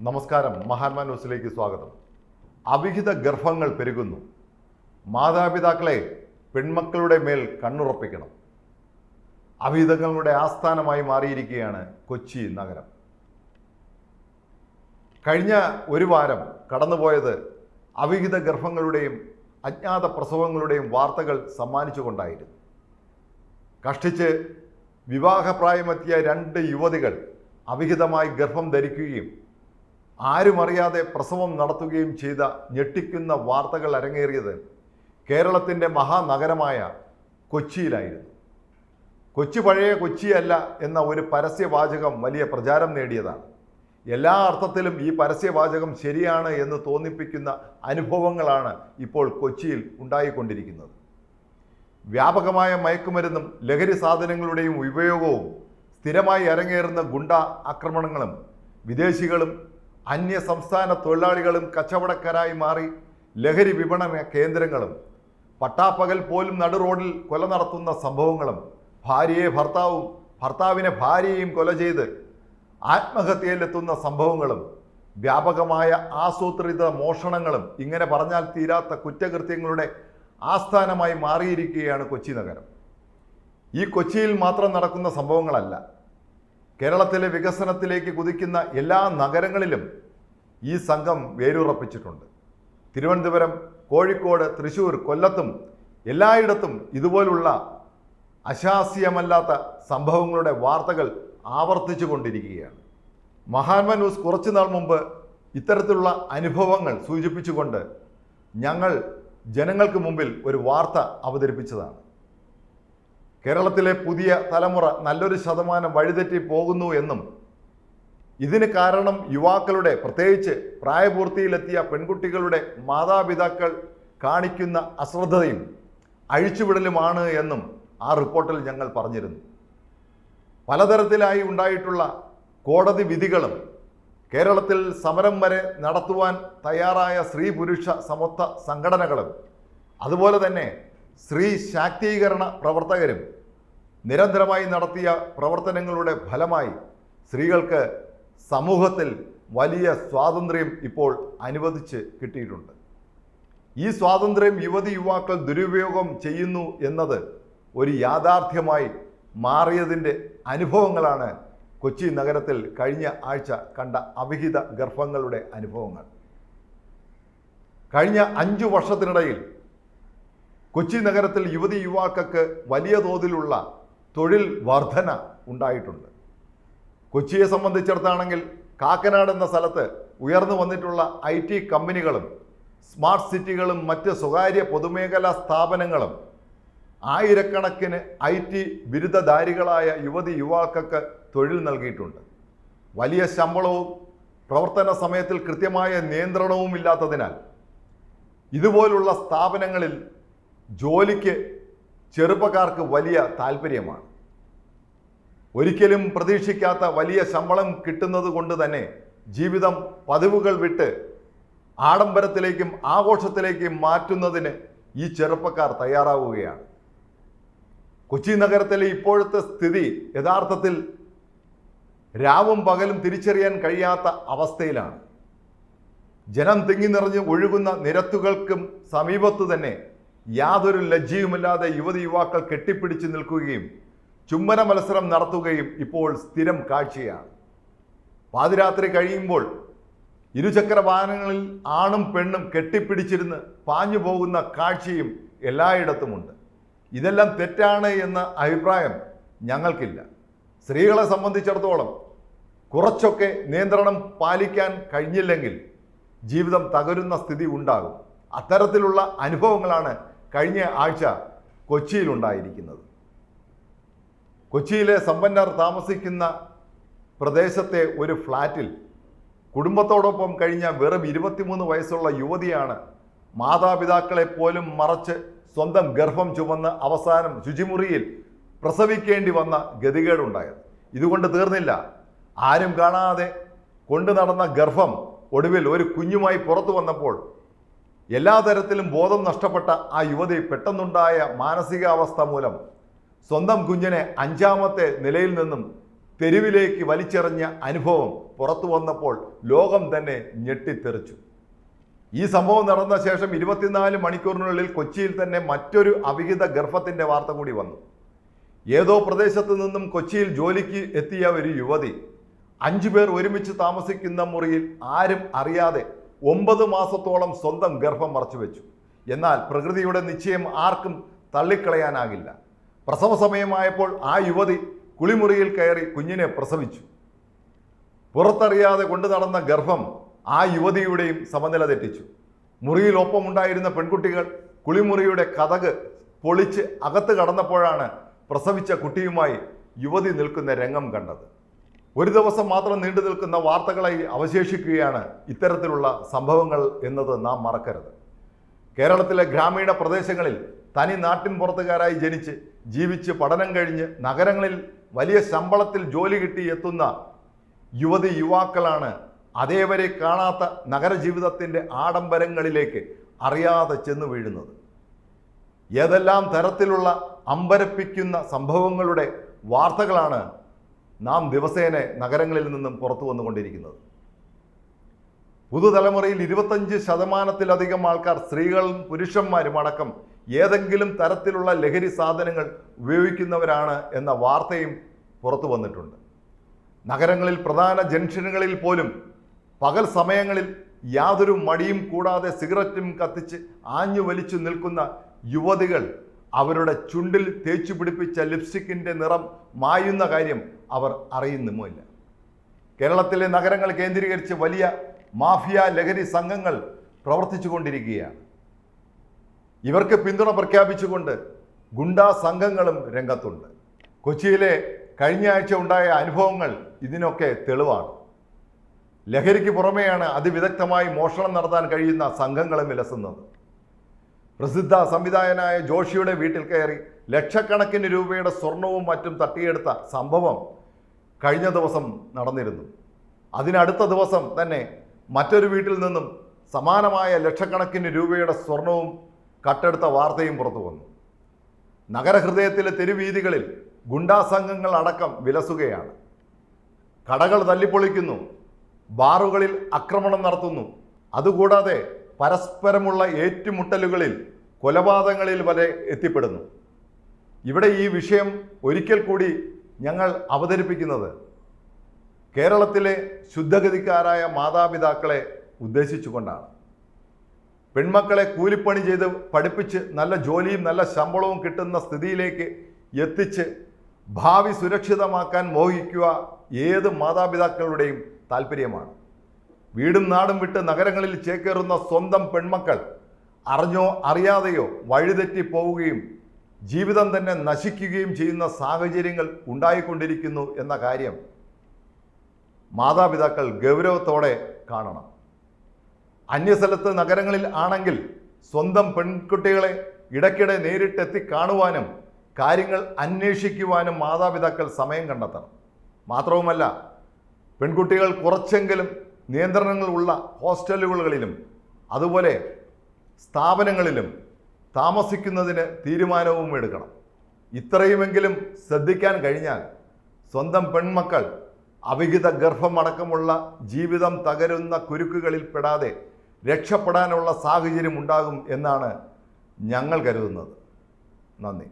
നമസ്കാരം മഹാത്മാ ന്യൂസിലേക്ക് സ്വാഗതം. അവിഹിത ഗർഭങ്ങൾ പെരുകുന്നു. മാതാപിതാക്കളെ പെൺമക്കളുടെ മേൽ കണ്ണുറപ്പിക്കണം. അവിഹിതങ്ങളുടെ ആസ്ഥാനമായി മാറിയിരിക്കുകയാണ് കൊച്ചി നഗരം. കഴിഞ്ഞ ഒരു വാരം കടന്നുപോയത് അവിഹിത ഗർഭങ്ങളുടെയും അജ്ഞാത പ്രസവങ്ങളുടെയും വാർത്തകൾ സമ്മാനിച്ചുകൊണ്ടായിരുന്നു. കഷ്ടിച്ച് വിവാഹപ്രായമെത്തിയ രണ്ട് യുവതികൾ അവിഹിതമായി ഗർഭം ധരിക്കുകയും ആരും അറിയാതെ പ്രസവം നടത്തുകയും ചെയ്ത ഞെട്ടിക്കുന്ന വാർത്തകൾ അരങ്ങേറിയത് കേരളത്തിന്റെ മഹാനഗരമായ കൊച്ചിയിലായിരുന്നു. കൊച്ചി പഴയ കൊച്ചിയല്ല എന്ന ഒരു പരസ്യവാചകം വലിയ പ്രചാരം നേടിയതാണ്. എല്ലാ അർത്ഥത്തിലും ഈ പരസ്യവാചകം ശരിയാണ് എന്ന് തോന്നിപ്പിക്കുന്ന അനുഭവങ്ങളാണ് ഇപ്പോൾ കൊച്ചിയിൽ ഉണ്ടായിക്കൊണ്ടിരിക്കുന്നത്. വ്യാപകമായ മയക്കുമരുന്നും ലഹരി സാധനങ്ങളുടെയും ഉപയോഗവും സ്ഥിരമായി അരങ്ങേറുന്ന ഗുണ്ട ആക്രമണങ്ങളും വിദേശികളും അന്യ സംസ്ഥാന തൊഴിലാളികളും കച്ചവടക്കാരായി മാറി ലഹരി വിപണന കേന്ദ്രങ്ങളും. പട്ടാപ്പകൽ പോലും നടു റോഡിൽ കൊല നടത്തുന്ന സംഭവങ്ങളും ഭാര്യയെ ഭർത്താവും ഭർത്താവിനെ ഭാര്യയെയും കൊല ചെയ്ത് ആത്മഹത്യയിലെത്തുന്ന സംഭവങ്ങളും വ്യാപകമായ ആസൂത്രിത മോഷണങ്ങളും ഇങ്ങനെ പറഞ്ഞാൽ തീരാത്ത കുറ്റകൃത്യങ്ങളുടെ ആസ്ഥാനമായി മാറിയിരിക്കുകയാണ് കൊച്ചി നഗരം. ഈ കൊച്ചിയിൽ മാത്രം നടക്കുന്ന സംഭവങ്ങളല്ല കേരളത്തിലെ വികസനത്തിലേക്ക് കുതിക്കുന്ന എല്ലാ നഗരങ്ങളിലും ഈ സംഘം വേരുറപ്പിച്ചിട്ടുണ്ട്. തിരുവനന്തപുരം കോഴിക്കോട് തൃശൂർ കൊല്ലത്തും എല്ലായിടത്തും ഇതുപോലുള്ള അശാസ്യമല്ലാത്ത സംഭവങ്ങളുടെ വാർത്തകൾ ആവർത്തിച്ചു കൊണ്ടിരിക്കുകയാണ്. മഹാത്മാ ന്യൂസ് കുറച്ചു നാൾ മുമ്പ് ഇത്തരത്തിലുള്ള അനുഭവങ്ങൾ സൂചിപ്പിച്ചുകൊണ്ട് ഞങ്ങൾ ജനങ്ങൾക്ക് മുമ്പിൽ ഒരു വാർത്ത അവതരിപ്പിച്ചതാണ്. കേരളത്തിലെ പുതിയ തലമുറ നല്ലൊരു ശതമാനം വഴിതെറ്റി പോകുന്നു എന്നും ഇതിന് കാരണം യുവാക്കളുടെ പ്രത്യേകിച്ച് പ്രായപൂർത്തിയിലെത്തിയ പെൺകുട്ടികളുടെ മാതാപിതാക്കൾ കാണിക്കുന്ന അശ്രദ്ധയും അഴിച്ചുവിടലുമാണ് എന്നും ആ റിപ്പോർട്ടിൽ ഞങ്ങൾ പറഞ്ഞിരുന്നു. പലതരത്തിലായി ഉണ്ടായിട്ടുള്ള കോടതി വിധികളും കേരളത്തിൽ സമരം വരെ നടത്തുവാൻ തയ്യാറായ സ്ത്രീ പുരുഷ സമത്വ സംഘടനകളും അതുപോലെ തന്നെ സ്ത്രീ ശാക്തീകരണ പ്രവർത്തകരും നിരന്തരമായി നടത്തിയ പ്രവർത്തനങ്ങളുടെ ഫലമായി സ്ത്രീകൾക്ക് സമൂഹത്തിൽ വലിയ സ്വാതന്ത്ര്യം ഇപ്പോൾ അനുവദിച്ച് കിട്ടിയിട്ടുണ്ട്. ഈ സ്വാതന്ത്ര്യം യുവതി യുവാക്കൾ ദുരുപയോഗം ചെയ്യുന്നു എന്നത് ഒരു യാഥാർത്ഥ്യമായി മാറിയതിന്റെ അനുഭവങ്ങളാണ് കൊച്ചി നഗരത്തിൽ കഴിഞ്ഞ ആഴ്ച കണ്ട അവിഹിത ഗർഭങ്ങളുടെ അനുഭവങ്ങൾ. കഴിഞ്ഞ അഞ്ചു വർഷത്തിനിടയിൽ കൊച്ചി നഗരത്തിൽ യുവതി യുവാക്കൾക്ക് വലിയ തോതിലുള്ള തൊഴിൽ വർധന ഉണ്ടായിട്ടുണ്ട്. കൊച്ചിയെ സംബന്ധിച്ചിടത്താണെങ്കിൽ കാക്കനാട് എന്ന സ്ഥലത്ത് ഉയർന്നു വന്നിട്ടുള്ള ഐ ടി കമ്പനികളും സ്മാർട്ട് സിറ്റികളും മറ്റ് സ്വകാര്യ പൊതുമേഖലാ സ്ഥാപനങ്ങളും ആയിരക്കണക്കിന് ഐ ടി ബിരുദധാരികളായ യുവതി യുവാക്കൾക്ക് തൊഴിൽ നൽകിയിട്ടുണ്ട്. വലിയ ശമ്പളവും പ്രവർത്തന സമയത്തിൽ കൃത്യമായ നിയന്ത്രണവും ഇല്ലാത്തതിനാൽ ഇതുപോലുള്ള സ്ഥാപനങ്ങളിൽ ജോലിക്ക് ചെറുപ്പക്കാർക്ക് വലിയ താല്പര്യമാണ്. ഒരിക്കലും പ്രതീക്ഷിക്കാത്ത വലിയ ശമ്പളം കിട്ടുന്നത് കൊണ്ട് തന്നെ ജീവിതം പതിവുകൾ വിട്ട് ആഡംബരത്തിലേക്കും ആഘോഷത്തിലേക്കും മാറ്റുന്നതിന് ഈ ചെറുപ്പക്കാർ തയ്യാറാവുകയാണ്. കൊച്ചി നഗരത്തിലെ ഇപ്പോഴത്തെ സ്ഥിതി യഥാർത്ഥത്തിൽ രാവും പകലും തിരിച്ചറിയാൻ കഴിയാത്ത അവസ്ഥയിലാണ്. ജനം തിങ്ങി നിറഞ്ഞ് ഒഴുകുന്ന നിരത്തുകൾക്കും സമീപത്ത് തന്നെ യാതൊരു ലജ്ജയുമില്ലാതെ യുവതി യുവാക്കൾ കെട്ടിപ്പിടിച്ച് നിൽക്കുകയും ചുംബന മത്സരം നടത്തുകയും ഇപ്പോൾ സ്ഥിരം കാഴ്ചയാണ്. പാതിരാത്രി കഴിയുമ്പോൾ ഇരുചക്ര വാഹനങ്ങളിൽ ആണും പെണ്ണും കെട്ടിപ്പിടിച്ചിരുന്ന് പാഞ്ഞു പോകുന്ന കാഴ്ചയും എല്ലായിടത്തുമുണ്ട്. ഇതെല്ലാം തെറ്റാണ് എന്ന അഭിപ്രായം ഞങ്ങൾക്കില്ല. സ്ത്രീകളെ സംബന്ധിച്ചിടത്തോളം കുറച്ചൊക്കെ നിയന്ത്രണം പാലിക്കാൻ കഴിഞ്ഞില്ലെങ്കിൽ ജീവിതം തകരുന്ന സ്ഥിതി ഉണ്ടാകും. അത്തരത്തിലുള്ള അനുഭവങ്ങളാണ് കഴിഞ്ഞ ആഴ്ച കൊച്ചിയിലുണ്ടായിരിക്കുന്നത്. കൊച്ചിയിലെ സമ്പന്നർ താമസിക്കുന്ന പ്രദേശത്തെ ഒരു ഫ്ലാറ്റിൽ കുടുംബത്തോടൊപ്പം കഴിഞ്ഞ വെറും ഇരുപത്തിമൂന്ന് വയസ്സുള്ള യുവതിയാണ് മാതാപിതാക്കളെ പോലും മറച്ച് സ്വന്തം ഗർഭം ചുമന്ന് അവസാനം ശുചിമുറിയിൽ പ്രസവിക്കേണ്ടി വന്ന ഗതികേടുണ്ടായത്. ഇതുകൊണ്ട് തീർന്നില്ല. ആരും കാണാതെ കൊണ്ടു നടന്ന ഗർഭം ഒടുവിൽ ഒരു കുഞ്ഞുമായി പുറത്തു വന്നപ്പോൾ എല്ലാ തരത്തിലും ബോധം നഷ്ടപ്പെട്ട ആ യുവതി പെട്ടെന്നുണ്ടായ മാനസികാവസ്ഥ മൂലം സ്വന്തം കുഞ്ഞിനെ അഞ്ചാമത്തെ നിലയിൽ നിന്നും തെരുവിലേക്ക് വലിച്ചെറിഞ്ഞ അനുഭവം പുറത്തു വന്നപ്പോൾ ലോകം തന്നെ ഞെട്ടിത്തെറിച്ചു. ഈ സംഭവം നടന്ന ശേഷം ഇരുപത്തിനാല് മണിക്കൂറിനുള്ളിൽ കൊച്ചിയിൽ തന്നെ മറ്റൊരു അവിഹിത ഗർഭത്തിന്റെ വാർത്ത കൂടി വന്നു. ഏതോ പ്രദേശത്ത് നിന്നും കൊച്ചിയിൽ ജോലിക്ക് എത്തിയ ഒരു യുവതി അഞ്ചു പേർ ഒരുമിച്ച് താമസിക്കുന്ന മുറിയിൽ ആരും അറിയാതെ ഒമ്പത് മാസത്തോളം സ്വന്തം ഗർഭം മറച്ചു വെച്ചു. എന്നാൽ പ്രകൃതിയുടെ നിശ്ചയം ആർക്കും തള്ളിക്കളയാനാകില്ല. പ്രസവ സമയമായപ്പോൾ ആ യുവതി കുളിമുറിയിൽ കയറി കുഞ്ഞിനെ പ്രസവിച്ചു. പുറത്തറിയാതെ കൊണ്ടു നടന്ന ഗർഭം ആ യുവതിയുടെയും സമനില തെറ്റിച്ചു. മുറിയിൽ ഒപ്പമുണ്ടായിരുന്ന പെൺകുട്ടികൾ കുളിമുറിയുടെ കഥക് പൊളിച്ച് അകത്ത് കടന്നപ്പോഴാണ് പ്രസവിച്ച കുട്ടിയുമായി യുവതി നിൽക്കുന്ന രംഗം കണ്ടത്. ഒരു ദിവസം മാത്രം നീണ്ടു നിൽക്കുന്ന വാർത്തകളായി അവശേഷിക്കുകയാണ് ഇത്തരത്തിലുള്ള സംഭവങ്ങൾ എന്നത് നാം മറക്കരുത്. കേരളത്തിലെ ഗ്രാമീണ പ്രദേശങ്ങളിൽ തനി നാട്ടിൻ പുറത്തുകാരായി ജനിച്ച് ജീവിച്ച് പഠനം കഴിഞ്ഞ് നഗരങ്ങളിൽ വലിയ ശമ്പളത്തിൽ ജോലി കിട്ടി എത്തുന്ന യുവതി യുവാക്കളാണ് അതേവരെ കാണാത്ത നഗരജീവിതത്തിന്റെ ആഡംബരങ്ങളിലേക്ക് അറിയാതെ ചെന്നു വീഴുന്നത്. ഏതെല്ലാം തരത്തിലുള്ള അമ്പരപ്പിക്കുന്ന സംഭവങ്ങളുടെ വാർത്തകളാണ് നാം ദിവസേന നഗരങ്ങളിൽ നിന്നും പുറത്തു വന്നുകൊണ്ടിരിക്കുന്നത്. പുതുതലമുറയിൽ ഇരുപത്തഞ്ച് ശതമാനത്തിലധികം ആൾക്കാർ സ്ത്രീകളും പുരുഷന്മാരും അടക്കം ഏതെങ്കിലും തരത്തിലുള്ള ലഹരി സാധനങ്ങൾ ഉപയോഗിക്കുന്നവരാണ് എന്ന വാർത്തയും പുറത്തു വന്നിട്ടുണ്ട്. നഗരങ്ങളിൽ പ്രധാന ജംഗ്ഷനുകളിൽ പോലും പകൽ സമയങ്ങളിൽ യാതൊരു മടിയും കൂടാതെ സിഗരറ്റും കത്തിച്ച് ആഞ്ഞു വലിച്ചു നിൽക്കുന്ന യുവതികൾ അവരുടെ ചുണ്ടിൽ തേച്ചു പിടിപ്പിച്ച ലിപ്സ്റ്റിക്കിന്റെ നിറം മായുന്ന കാര്യം അവർ അറിയുന്നുമില്ല കേരളത്തിലെ നഗരങ്ങൾ കേന്ദ്രീകരിച്ച് വലിയ മാഫിയ ലഹരി സംഘങ്ങൾ പ്രവർത്തിച്ചു കൊണ്ടിരിക്കുകയാണ് ഇവർക്ക് പിന്തുണ പ്രഖ്യാപിച്ചുകൊണ്ട് ഗുണ്ടാ സംഘങ്ങളും രംഗത്തുണ്ട്. കൊച്ചിയിലെ കഴിഞ്ഞ ആഴ്ച ഉണ്ടായ അനുഭവങ്ങൾ ഇതിനൊക്കെ തെളിവാണ്. ലഹരിക്ക് പുറമെയാണ് അതിവിദഗ്ധമായി മോഷണം നടത്താൻ കഴിയുന്ന സംഘങ്ങളും വിലസുന്നത്. പ്രസിദ്ധ സംവിധായകനായ ജോഷിയുടെ വീട്ടിൽ കയറി ലക്ഷക്കണക്കിന് രൂപയുടെ സ്വർണവും മറ്റും തട്ടിയെടുത്ത സംഭവം കഴിഞ്ഞ ദിവസം നടന്നിരുന്നു. അതിനടുത്ത ദിവസം തന്നെ മറ്റൊരു വീട്ടിൽ നിന്നും സമാനമായ ലക്ഷക്കണക്കിന് രൂപയുടെ സ്വർണവും കട്ടെടുത്ത വാർത്തയും പുറത്തു വന്നു. നഗരഹൃദയത്തിലെ തെരുവീതികളിൽ ഗുണ്ടാസംഘങ്ങൾ അടക്കം വിലസുകയാണ്. കടകൾ തല്ലിപ്പൊളിക്കുന്നു. ബാറുകളിൽ ആക്രമണം നടത്തുന്നു. അതുകൂടാതെ പരസ്പരമുള്ള ഏറ്റുമുട്ടലുകളിൽ കൊലപാതകങ്ങളിൽ വരെ എത്തിപ്പെടുന്നു. ഇവിടെ ഈ വിഷയം ഒരിക്കൽ കൂടി ഞങ്ങൾ അവതരിപ്പിക്കുന്നത് കേരളത്തിലെ ശുദ്ധഗതിക്കാരായ മാതാപിതാക്കളെ ഉദ്ദേശിച്ചുകൊണ്ടാണ്. പെൺമക്കളെ കൂലിപ്പണി ചെയ്ത് പഠിപ്പിച്ച് നല്ല ജോലിയും നല്ല ശമ്പളവും കിട്ടുന്ന സ്ഥിതിയിലേക്ക് എത്തിച്ച് ഭാവി സുരക്ഷിതമാക്കാൻ മോഹിക്കുക ഏത് മാതാപിതാക്കളുടെയും താല്പര്യമാണ് വീടും നാടും വിട്ട് നഗരങ്ങളിൽ ചേക്കേറുന്ന സ്വന്തം പെൺമക്കൾ അറിഞ്ഞോ അറിയാതെയോ വഴിതെറ്റി പോവുകയും ജീവിതം തന്നെ നശിക്കുകയും ചെയ്യുന്ന സാഹചര്യങ്ങൾ ഉണ്ടായിക്കൊണ്ടിരിക്കുന്നു എന്ന കാര്യം മാതാപിതാക്കൾ ഗൗരവത്തോടെ കാണണം. അന്യസ്ഥലത്ത് നഗരങ്ങളിൽ ആണെങ്കിൽ സ്വന്തം പെൺകുട്ടികളെ ഇടയ്ക്കിടെ നേരിട്ടെത്തി കാണുവാനും കാര്യങ്ങൾ അന്വേഷിക്കുവാനും മാതാപിതാക്കൾ സമയം കണ്ടെത്തണം. മാത്രവുമല്ല പെൺകുട്ടികൾ കുറച്ചെങ്കിലും നിയന്ത്രണങ്ങൾ ഉള്ള ഹോസ്റ്റലുകളിലും അതുപോലെ സ്ഥാപനങ്ങളിലും താമസിക്കുന്നതിന് തീരുമാനവും എടുക്കണം. ഇത്രയുമെങ്കിലും ശ്രദ്ധിക്കാൻ കഴിഞ്ഞാൽ സ്വന്തം പെൺമക്കൾ അവിഹിത ഗർഭമടക്കമുള്ള ജീവിതം തകരുന്ന കുരുക്കുകളിൽ പെടാതെ രക്ഷപ്പെടാനുള്ള സാഹചര്യം ഉണ്ടാകും എന്നാണ് ഞങ്ങൾ കരുതുന്നത്. നന്ദി.